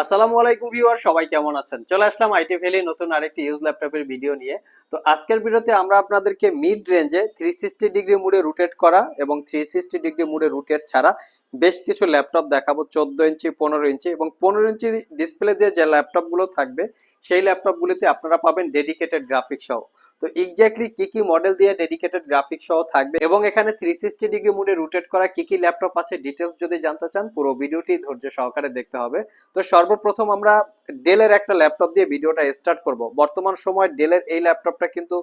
আসসালামু আলাইকুম ভিউয়ার, সবাই কেমন আছেন? চলে আসলাম আইটি ভ্যালি নতুন আরেকটি ইউজ ল্যাপটপের ভিডিও নিয়ে। তো আজকের ভিডিওতে আমরা আপনাদেরকে মিড রেঞ্জে থ্রি সিক্সটি ডিগ্রি মুডে রুটেট করা এবং থ্রি সিক্সটি ডিগ্রি মুডে রুটেট ছাড়া বেশ কিছু ল্যাপটপ দেখাবো, চোদ্দ ইঞ্চি, পনেরো ইঞ্চি এবং পনেরো ইঞ্চি ডিসপ্লে দিয়ে যে ল্যাপটপগুলো থাকবে, সেই ল্যাপটপগুলিতে আপনারা পাবেন ডেডিকেটেড গ্রাফিক্স সহ। তো এক্স্যাক্টলি কি কি মডেল দিয়ে ডেডিকেটেড গ্রাফিক্স সহ থাকবে এবং এখানে থ্রি সিক্সটি ডিগ্রি মুডে রুটেট করা কি কি ল্যাপটপ আছে ডিটেলস যদি জানতে চান, পুরো ভিডিওটি ধৈর্য সহকারে দেখতে হবে। তো সর্বপ্রথম আমরা ডেলের একটা ল্যাপটপ দিয়ে ভিডিওটা স্টার্ট করব। বর্তমান সময় ডেলের এই ল্যাপটপটা কিন্তু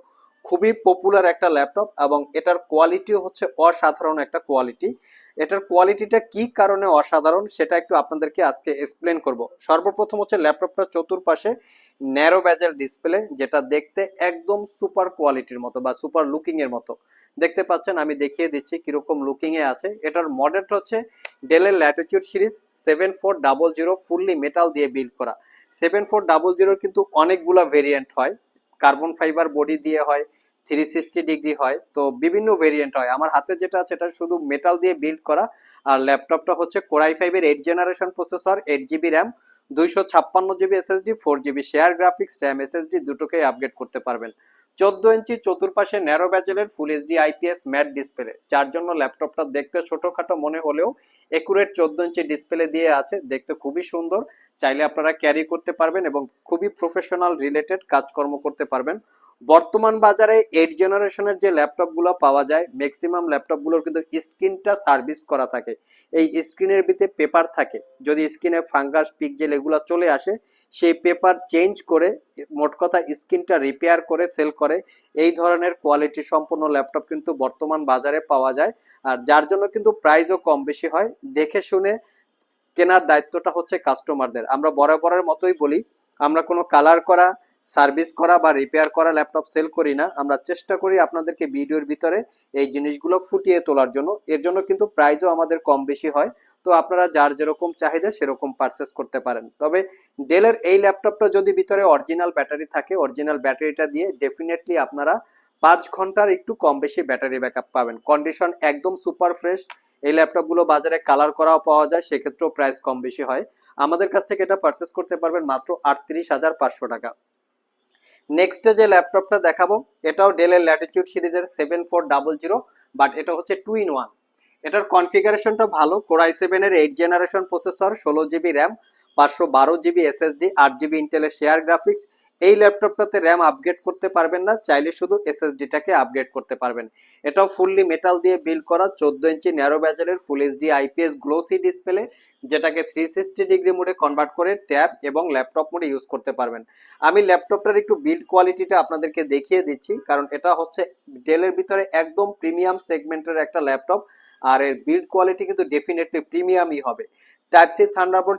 খুবই পপুলার একটা ল্যাপটপ এবং এটার কোয়ালিটিও হচ্ছে অসাধারণ একটা কোয়ালিটি এটার কোয়ালিটিটা কি কারণে অসাধারণ সেটা একটু আপনাদেরকে আজকে এক্সপ্লেন করব। সর্বপ্রথম হচ্ছে ল্যাপটপটা চতুর্পাশে ন্যারো ব্যাজেল ডিসপ্লে যেটা দেখতে একদম সুপার কোয়ালিটির মতো বা সুপার লুকিং এর মতো। দেখতে পাচ্ছেন, আমি দেখিয়ে দিচ্ছি কীরকম লুকিং এ আছে। এটার মডেলটা হচ্ছে ডেলের latitude series seven four double zero fully metal দিয়ে বিল্ড করা। সেভেন ফোর ডাবল জিরোর কিন্তু অনেকগুলা ভেরিয়েন্ট হয়। কার্বন ফাইবার বডি দিয়ে হয় থ্রি সিক্সটি ডিগ্রি হয়, তো বিভিন্ন ভেরিয়েন্ট হয়। আমার হাতে যেটা আছে, এটা শুধু মেটাল দিয়ে বিল্ড করা, আর ল্যাপটপটা হচ্ছে কোরাই ফাইভের eight generation processor eight GB RAM দুইশো ছাপ্পান্ন GB SSD four GB share graphics RAM SSD দুটোকেই আপগ্রেড করতে পারবেন। চোদ্দ ইঞ্চি চতুর্পাশে narrow ব্যাচেলের full HD IPS matte display যার জন্য ল্যাপটপটা দেখতে ছোটোখাটো মনে হলেও একুরেট চোদ্দ ইঞ্চি ডিসপ্লে দিয়ে আছে, দেখতে খুবই সুন্দর। চাইলে আপনারা ক্যারি করতে পারবেন এবং খুবই প্রফেশনাল রিলেটেড কাজকর্ম করতে পারবেন। বর্তমান বাজারে এইট জেনারেশনের যে ল্যাপটপগুলো পাওয়া যায় ম্যাক্সিমাম ল্যাপটপগুলোর কিন্তু স্ক্রিনটা সার্ভিস করা থাকে। এই স্ক্রিনের ভিতরে পেপার থাকে। যদি স্ক্রিনে ফাঙ্গাস পিকজেল এগুলো চলে আসে, সেই পেপার চেঞ্জ করে, মোট কথা স্ক্রিনটা রিপেয়ার করে সেল করে, এই ধরনের কোয়ালিটি সম্পন্ন ল্যাপটপ কিন্তু বর্তমান বাজারে পাওয়া যায়। আর যার জন্য কিন্তু প্রাইসও কম বেশি হয়। দেখে শুনে কেনার দায়িত্বটা হচ্ছে কাস্টমারদের আমরা বরাবরের মতোই বলি, আমরা কোনো কালার করা সার্ভিস করা বা রিপেয়ার করা ল্যাপটপ সেল করি না। আমরা চেষ্টা করি আপনাদেরকে ভিডিওর ভিতরে এই জিনিসগুলো ফুটিয়ে তোলার জন্য। এর জন্য কিন্তু প্রাইজও আমাদের কম বেশি হয়। তো আপনারা যার যেরকম চাহিদা সেরকম পারচেস করতে পারেন। তবে ডেলের এই ল্যাপটপটা যদি ভিতরে অরিজিনাল ব্যাটারি থাকে অরিজিনাল ব্যাটারিটা দিয়ে ডেফিনেটলি আপনারা পাঁচ ঘণ্টার একটু কম বেশি ব্যাটারি ব্যাকআপ পাবেন। কন্ডিশন একদম সুপার ফ্রেশ এই ল্যাপটপগুলো বাজারে কালার করাও পাওয়া যায়, সেক্ষেত্রেও প্রাইস কম বেশি হয়। আমাদের কাছ থেকে এটা পারচেস করতে পারবেন মাত্র আটত্রিশ হাজার পাঁচশো টাকা। নেক্সটে যে ল্যাপটপটা দেখাবো, এটাও ডেলের ল্যাটিটিউড সিরিজের seven four double zero but এটা হচ্ছে টু ইন ওয়ান এটার কনফিগারেশনটা ভালো কোরাই সেভেনের এইট জেনারেশন প্রসেসর ষোলো জিবি র্যাম পাঁচশো বারো জিবি এসএসডি আট জিবি ইন্টেলের শেয়ার গ্রাফিক্স এই ল্যাপটপটাতে র্যাম আপগ্রেড করতে পারবেন না, চাইলে শুধু এসএসডিটাকে আপগ্রেড করতে পারবেন। এটাও ফুললি মেটাল দিয়ে বিল্ড করা, চোদ্দ ইঞ্চি narrow ব্যাজেলের full HD IPS glossy display যেটাকে থ্রি সিক্সটি ডিগ্রি মোডে কনভার্ট করে ট্যাব এবং ল্যাপটপ মোডে ইউজ করতে পারবেন। আমি ল্যাপটপটার একটু বিল্ড কোয়ালিটিটা আপনাদেরকে দেখিয়ে দিচ্ছি, কারণ এটা হচ্ছে ডেলের ভিতরে একদম প্রিমিয়াম সেগমেন্টের একটা ল্যাপটপ, আর এর বিল্ড কোয়ালিটি কিন্তু ডেফিনেটলি প্রিমিয়ামই হবে। Type C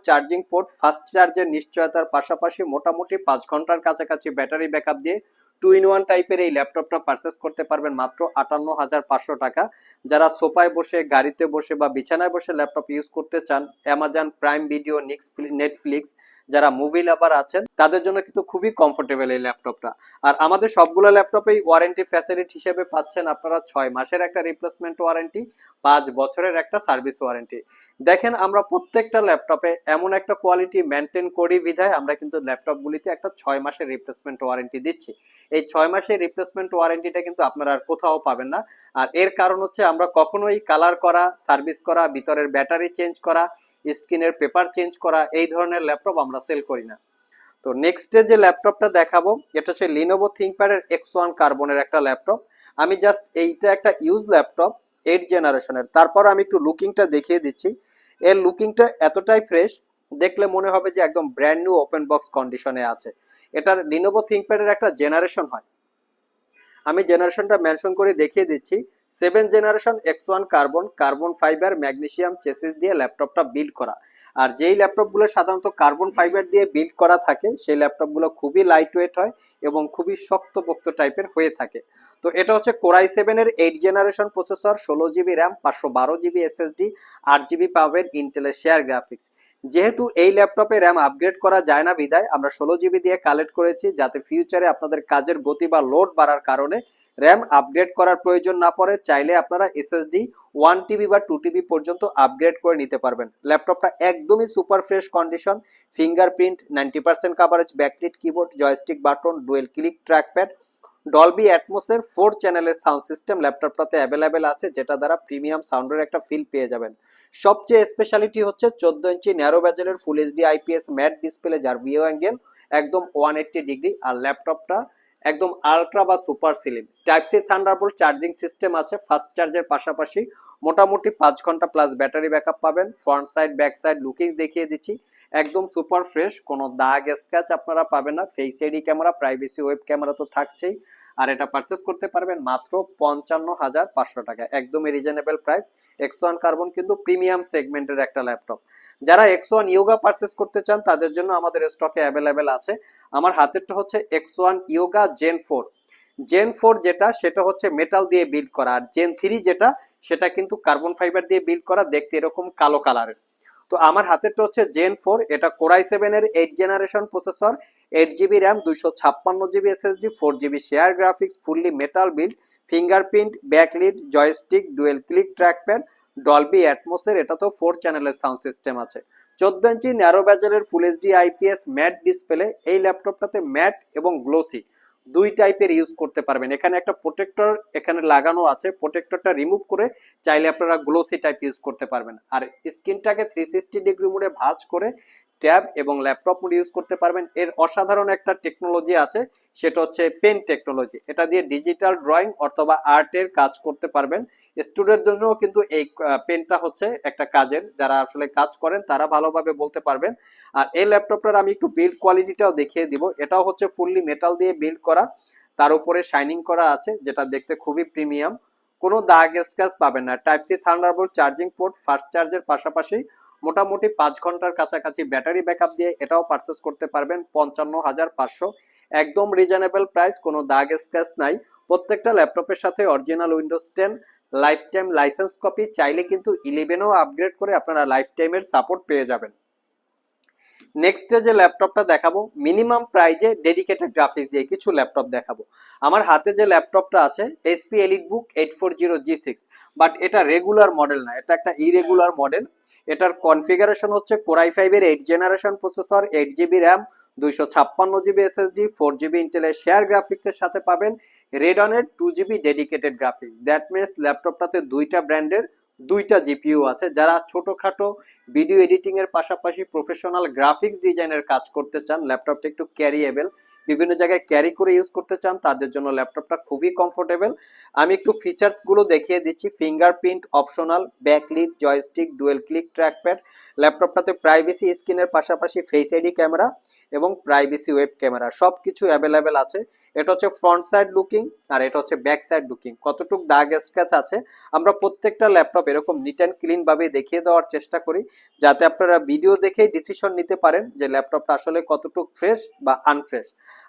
charging port fast চার্জের নিশ্চয়তার পাশাপাশি মোটামুটি পাঁচ ঘণ্টার কাছাকাছি ব্যাটারি ব্যাকআপ দিয়ে টু ইন ওয়ান টাইপের এই ল্যাপটপটা পারচেস করতে পারবেন মাত্র আটান্ন হাজার পাঁচশো টাকা। যারা সোফায় বসে, গাড়িতে বসে বা বিছানায় বসে ল্যাপটপ ইউজ করতে চান অ্যামাজন প্রাইম ভিডিও নিক্স নেটফ্লিক্স যারা মুভি লাভার আছেন, তাদের জন্য কিন্তু খুবই কমফোর্টেবল এই ল্যাপটপটা আর আমাদের সবগুলো ল্যাপটপেই ওয়ারেন্টি ফ্যাসিলিটি হিসেবে পাচ্ছেন আপনারা ছয় মাসের একটা রিপ্লেসমেন্ট ওয়ারেন্টি পাঁচ বছরের একটা সার্ভিস ওয়ারেন্টি দেখেন আমরা প্রত্যেকটা ল্যাপটপে এমন একটা কোয়ালিটি মেনটেন করি বিধায় আমরা কিন্তু ল্যাপটপগুলিতে একটা ছয় মাসের রিপ্লেসমেন্ট ওয়ারেন্টি দিচ্ছি। এই ছয় মাসের রিপ্লেসমেন্ট ওয়ারেন্টিটা কিন্তু আপনারা আর কোথাও পাবেন না। আর এর কারণ হচ্ছে আমরা কখনোই কালার করা সার্ভিস করা, ভিতরের ব্যাটারি চেঞ্জ করা স্ক্রিনের পেপার চেঞ্জ করা এই ধরনের ল্যাপটপ আমরা সেল করি না। তো নেক্সটে যে ল্যাপটপটা দেখাবো, এটা হচ্ছে লিনোভো থিঙ্কপ্যাডের এক্স ওয়ান কার্বনের একটা ল্যাপটপ। আমি জাস্ট এইটা একটা ইউজ ল্যাপটপ এইট জেনারেশনের তারপর আমি একটু লুকিংটা দেখিয়ে দিচ্ছি। এর লুকিংটা এতটাই ফ্রেশ দেখলে মনে হবে যে একদম ব্র্যান্ড নিউ ওপেন বক্স কন্ডিশনে আছে। এটার লিনোভো থিঙ্কপ্যাডের একটা জেনারেশন হয়। আমি জেনারেশনটা মেনশন করে দেখিয়ে দিচ্ছি। Seven generation X one carbon carbon fibre, magnesium, chassis দিয়ে ল্যাপটপটা বিল্ড করা। আর যেই ল্যাপটপগুলো সাধারণত কার্বন ফাইবার দিয়ে বিল্ড করা থাকে, সেই ল্যাপটপগুলো খুবই লাইট ওয়েট হয় এবং খুবই শক্তপোক্ত টাইপের হয়ে থাকে। তো এটা হচ্ছে কোরাই সেভেনের এইট জেনারেশন প্রসেসর, ষোলো জিবি র্যাম, পাঁচশো বারো জিবি এসএসডি, আট জিবি পাবেন ইন্টেলের শেয়ার গ্রাফিক্স যেহেতু এই ল্যাপটপে র্যাম আপগ্রেড করা যায় না বিদায় আমরা ষোলো জিবি দিয়ে কালেক্ট করেছি যাতে ফিউচারে আপনাদের কাজের গতি বা লোড বাড়ার কারণে র্যাম আপগ্রেড করার প্রয়োজন না পড়ে চাইলে আপনারা এসএসডি, ওয়ান টিবি বা টু টিবি পর্যন্ত আপগ্রেড করে নিতে পারবেন। ল্যাপটপটা একদমই super fresh condition, fingerprint, ninety percent coverage backlit keyboard joystick button dual click trackpad Dolby অ্যাটমোসের four চ্যানেলের সাউন্ড সিস্টেম ল্যাপটপটাতে অ্যাভেলেবেল আছে, যেটা দ্বারা প্রিমিয়াম সাউন্ডের একটা ফিল পেয়ে যাবেন। সবচেয়ে স্পেশালিটি হচ্ছে চোদ্দ ইঞ্চি narrow ব্যাজেলের full HD IPS matte display যার ভিও অ্যাঙ্গেল একদম ওয়ান এইট্টি ডিগ্রি আর ল্যাপটপটা একদম আলট্রা বা super slim type C Thunderbolt charging system আছে ফাস্ট চার্জের পাশাপাশি। মোটামুটি পাঁচ ঘণ্টা প্লাস ব্যাটারি ব্যাকআপ পাবেন। Front side back side lookings দেখিয়ে দিচ্ছি। একদম সুপার ফ্রেশ কোনো দাগ স্ক্র্যাচ আপনারা পাবেন না। Face ID camera privacy web camera তো থাকছেই। আর এটা পারচেস করতে পারবেন মাত্র পঞ্চান্ন হাজার পাঁচশো টাকা। একদমই reasonable price X one carbon কিন্তু প্রিমিয়াম সেগমেন্টের একটা ল্যাপটপ যারা এক্স ওয়ান ইয়োগা পারচেস করতে চান, তাদের জন্য আমাদের স্টকে অ্যাভেলেবেল আছে। আমার হাতেরটা হচ্ছে X one Yoga gen four gen four যেটা, সেটা হচ্ছে মেটাল দিয়ে বিল্ড করা। আর জেন থ্রি যেটা, সেটা কিন্তু কার্বন ফাইবার দিয়ে বিল্ড করা, দেখতে এরকম কালো কালারের তো আমার হাতেরটা হচ্ছে জেন ফোর এটা কোরাই সেভেনের eight generation processor eight GB RAM দুইশো ছাপ্পান্ন GB SSD four GB share graphics fully metal build fingerprint backlit joystick dual click trackpad Dolby অ্যাটমোসের এটা তো ফোর চ্যানেলের সাউন্ড সিস্টেম আছে। চোদ্দ ইঞ্চি narrow ব্যাজেলের full HD IPS matte display এই ল্যাপটপটাতে mat এবং গ্লোসি দুই টাইপের ইউজ করতে পারবেন। এখানে একটা প্রোটেক্টর এখানে লাগানো আছে প্রোটেক্টরটা রিমুভ করে চাইলে আপনারা গ্লোসি টাইপ ইউজ করতে পারবেন। আর স্ক্রিনটাকে থ্রি সিক্সটি ডিগ্রি মোডে ভাঁজ করে ট্যাব এবং ল্যাপটপ মোড ইউজ করতে পারবেন। এর অসাধারণ একটা টেকনোলজি আছে, সেটা হচ্ছে পেন টেকনোলজি। এটা দিয়ে ডিজিটাল ড্রয়িং অথবা আর্টের কাজ করতে পারবেন। স্টুডেন্ট জন্য কিন্তু এই পেনটা হচ্ছে একটা কাজের। যারা আসলে কাজ করেন, তারা ভালোভাবে বলতে পারবেন। আর এই ল্যাপটপটার আমি একটু বিল্ড কোয়ালিটিটাও দেখিয়ে দিব। এটাও হচ্ছে ফুললি মেটাল দিয়ে বিল্ড করা। তার উপরে শাইনিং করা আছে, যেটা দেখতে খুবই প্রিমিয়াম কোনো দাগ স্ক্র্যাচ পাবেন না। Type C Thunderbolt charging port fast চার্জের পাশাপাশি মোটামুটি পাঁচ ঘণ্টার কাছাকাছি ব্যাটারি ব্যাকআপ দিয়ে এটাও পারচেস করতে পারবেন পঞ্চান্ন হাজার পাঁচশো। একদম রিজনেবল প্রাইস কোনো দাগ স্ক্র্যাচ নাই। প্রত্যেকটা ল্যাপটপের সাথে original Windows ten lifetime licence copy চাইলে কিন্তু ইলেভেনও আপগ্রেড করে আপনারা লাইফ টাইমের সাপোর্ট পেয়ে যাবেন। নেক্সটে যে ল্যাপটপটা দেখাবো মিনিমাম প্রাইজে ডেডিকেটেড গ্রাফিক্স দিয়ে কিছু ল্যাপটপ দেখাবো। আমার হাতে যে ল্যাপটপটা আছে SP Elite Book eight four zero G six but এটা রেগুলার মডেল না, এটা একটা ইরেগুলার মডেল এটার কনফিগারেশন হচ্ছে কোরাই ফাইভের eight generation processor eight GB RAM দুইশো ছাপ্পান্ন জিবি এসএসডি ফোর জিবি ইন্টেলের শেয়ার গ্রাফিক্সের সাথে পাবেন। রেডনের two GB dedicated graphics that means ল্যাপটপটাতে দুইটা ব্র্যান্ডের দুইটা জিপিইউ আছে। যারা ছোটোখাটো ভিডিও এডিটিংয়ের পাশাপাশি প্রফেশনাল গ্রাফিক্স ডিজাইনের কাজ করতে চান ল্যাপটপটা একটু ক্যারিয়েবল বিভিন্ন জায়গায় ক্যারি করে ইউজ করতে চান, তাদের জন্য ল্যাপটপটা খুবই কমফোর্টেবল আমি একটু ফিচার্সগুলো দেখিয়ে দিচ্ছি। Fingerprint optional backlit joystick dual click trackpad ল্যাপটপটাতে privacy স্ক্রিনের পাশাপাশি ফেস আইডি ক্যামেরা এবং প্রাইভেসি ওয়েব ক্যামেরা সব কিছু অ্যাভেলেবেল আছে। এটা হচ্ছে ফ্রন্ট সাইড লুকিং আর এটা হচ্ছে ব্যাক সাইড লুকিং কতটুক দাগ স্ক্র্যাচ আছে, আমরা প্রত্যেকটা ল্যাপটপ এরকম নিট অ্যান্ড ক্লিন ভাবে দেখিয়ে দেওয়ার চেষ্টা করি, যাতে আপনারা ভিডিও দেখেই ডিসিশন নিতে পারেন যে ল্যাপটপটা আসলে কতটুক ফ্রেশ বা আনফ্রেশ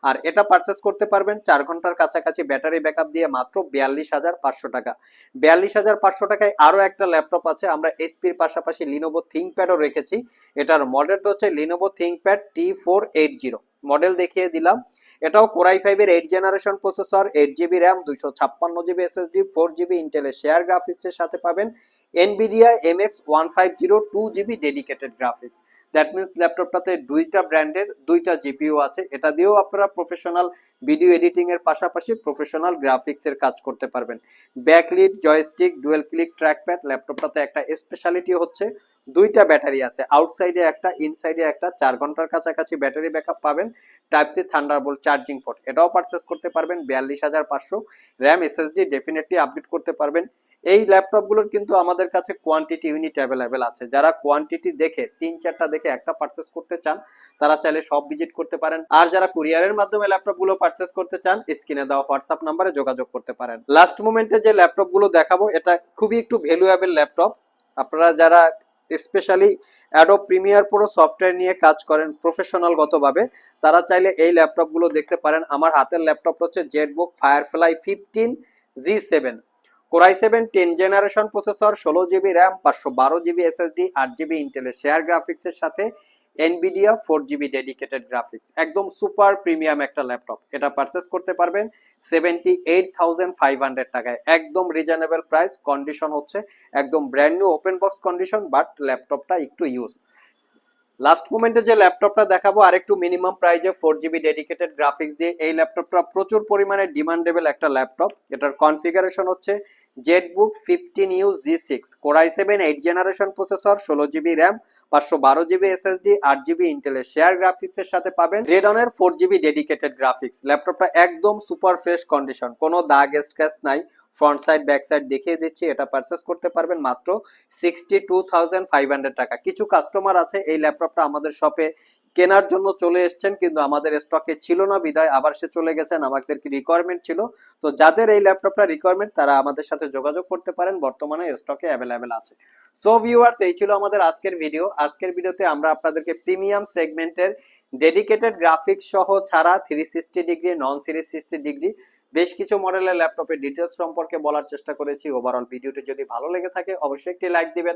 আর এটা পারচেস করতে পারবেন চার ঘণ্টার কাছাকাছি ব্যাটারি ব্যাকআপ দিয়ে মাত্র বিয়াল্লিশ হাজার পাঁচশো টাকা। বিয়াল্লিশ হাজার পাঁচশো টাকায় আরও একটা ল্যাপটপ আছে, আমরা এসপির পাশাপাশি লিনোভো থিঙ্কপ্যাডও রেখেছি। এটার মডেলটা হচ্ছে Lenovo ThinkPad T four eight zero model দেখিয়ে দিলাম। এটাও কোরাই ফাইভের eight generation processor eight GB RAM দুইশো ছাপ্পান্ন জিবি এসএসডি ফোর জিবি ইন্টেলের শেয়ার গ্রাফিক্সের সাথে পাবেন। Nvidia M X one five zero two GB dedicated graphics that means ল্যাপটপটাতে দুইটা ব্র্যান্ডের দুইটা জিপিইউ আছে। এটা দিয়েও আপনারা প্রফেশনাল ভিডিও এডিটিং এর পাশাপাশি প্রফেশনাল গ্রাফিক্সের কাজ করতে পারবেন। Backlit joystick dual click trackpad ল্যাপটপটাতে একটা স্পেশালিটি হচ্ছে। দুইটা ব্যাটারি আছে। আউটসাইডে একটা ইনসাইডে একটা, চার ঘণ্টার কাছাকাছি ব্যাটারি ব্যাকআপ পাবেন। Type C Thunderbolt charging port এটাও পারচেস করতে পারবেন, বিয়াল্লিশ হাজার পাঁচশো। র্যাম এসএসডি ডেফিনেটলি আপডেট করতে পারবেন। এই ল্যাপটপগুলোর কিন্তু আমাদের কাছে কোয়ান্টিটি ইউনিট অ্যাভেলেবেল আছে। যারা কোয়ান্টিটি দেখে, তিন চারটা দেখে একটা পারচেস করতে চান, তারা চাইলে সব ভিজিট করতে পারেন। আর যারা কুরিয়ারের মাধ্যমে ল্যাপটপগুলো পারচেস করতে চান স্ক্রিনে দেওয়া হোয়াটসঅ্যাপ নাম্বারে যোগাযোগ করতে পারেন। লাস্ট মোমেন্টে যে ল্যাপটপগুলো দেখাবো, এটা খুবই একটু ভ্যালুয়েবল ল্যাপটপ আপনারা যারা স্পেশালি অ্যাডো প্রিমিয়ার পুরো সফটওয়্যার নিয়ে কাজ করেন প্রফেশনালগতভাবে তারা চাইলে এই ল্যাপটপগুলো দেখতে পারেন। আমার হাতের ল্যাপটপ হচ্ছে ZBook Firefly fifteen G seven core i seven ten generation processor ষোলো জিবি র্যাম পাঁচশো বারো জিবি এসএসডি আট জিবি ইন্টেলের শেয়ার গ্রাফিক্সের সাথে Nvidia four GB dedicated graphics একদম সুপার প্রিমিয়াম একটা ল্যাপটপ এটা পারচেস করতে পারবেন seventy eight thousand five hundred টাকায়। একদম রিজনেবল প্রাইস কন্ডিশন হচ্ছে একদম brand new open box condition but ল্যাপটপটা একটু ইউজ লাস্ট মোমেন্টে যে ল্যাপটপটা দেখাবো, আরেকটু মিনিমাম প্রাইজে ফোর জিবি ডেডিকেটেড গ্রাফিক্স দিয়ে। এই ল্যাপটপটা প্রচুর পরিমাণে ডিমান্ডেবল একটা ল্যাপটপ এটার কনফিগারেশন হচ্ছে ZBook fifteen U G six core i seven eight generation processor ষোলো জিবি র্যাম পাঁচশো বারো জিবি এসএসডি আট জিবি ইন্টেলের শেয়ার গ্রাফিক্স এর সাথে পাবেন। রেডনের ফোর জিবি ডেডিকেটেড গ্রাফিক্স ল্যাপটপটা একদম সুপার ফ্রেশ কন্ডিশন কোনো দাগ স্ক্র্যাচ নাই। ফ্রন্ট সাইড ব্যাক সাইড দেখিয়ে দিচ্ছি, এটা পারচেস করতে পারবেন মাত্র sixty two thousand five hundred টাকা। কিছু কাস্টমার আছে, এই ল্যাপটপটা আমাদের শপে কেনার জন্য চলে এসেছেন, কিন্তু আমাদের স্টকে ছিল না, বিদায় আবার সে চলে গেছেন, আমাদের কি রিকোয়ারমেন্ট ছিল? তো যাদের এই ল্যাপটপটা রিকোয়ারমেন্ট তারা আমাদের সাথে যোগাযোগ করতে পারেন, বর্তমানে স্টকে অ্যাভেলেবেল আছে। সো ভিউয়ার্স এই ছিল আমাদের আজকের ভিডিও আজকের ভিডিওতে আমরা আপনাদেরকে প্রিমিয়াম সেগমেন্টের ডেডিকেটেড গ্রাফিক্স সহ ছাড়া three sixty degree non series sixty degree বেশ কিছু মডেলের ল্যাপটপের ডিটেলস সম্পর্কে বলার চেষ্টা করেছি। ওভারঅল ভিডিওটি যদি ভালো লেগে থাকে, অবশ্যই একটি লাইক দিবেন।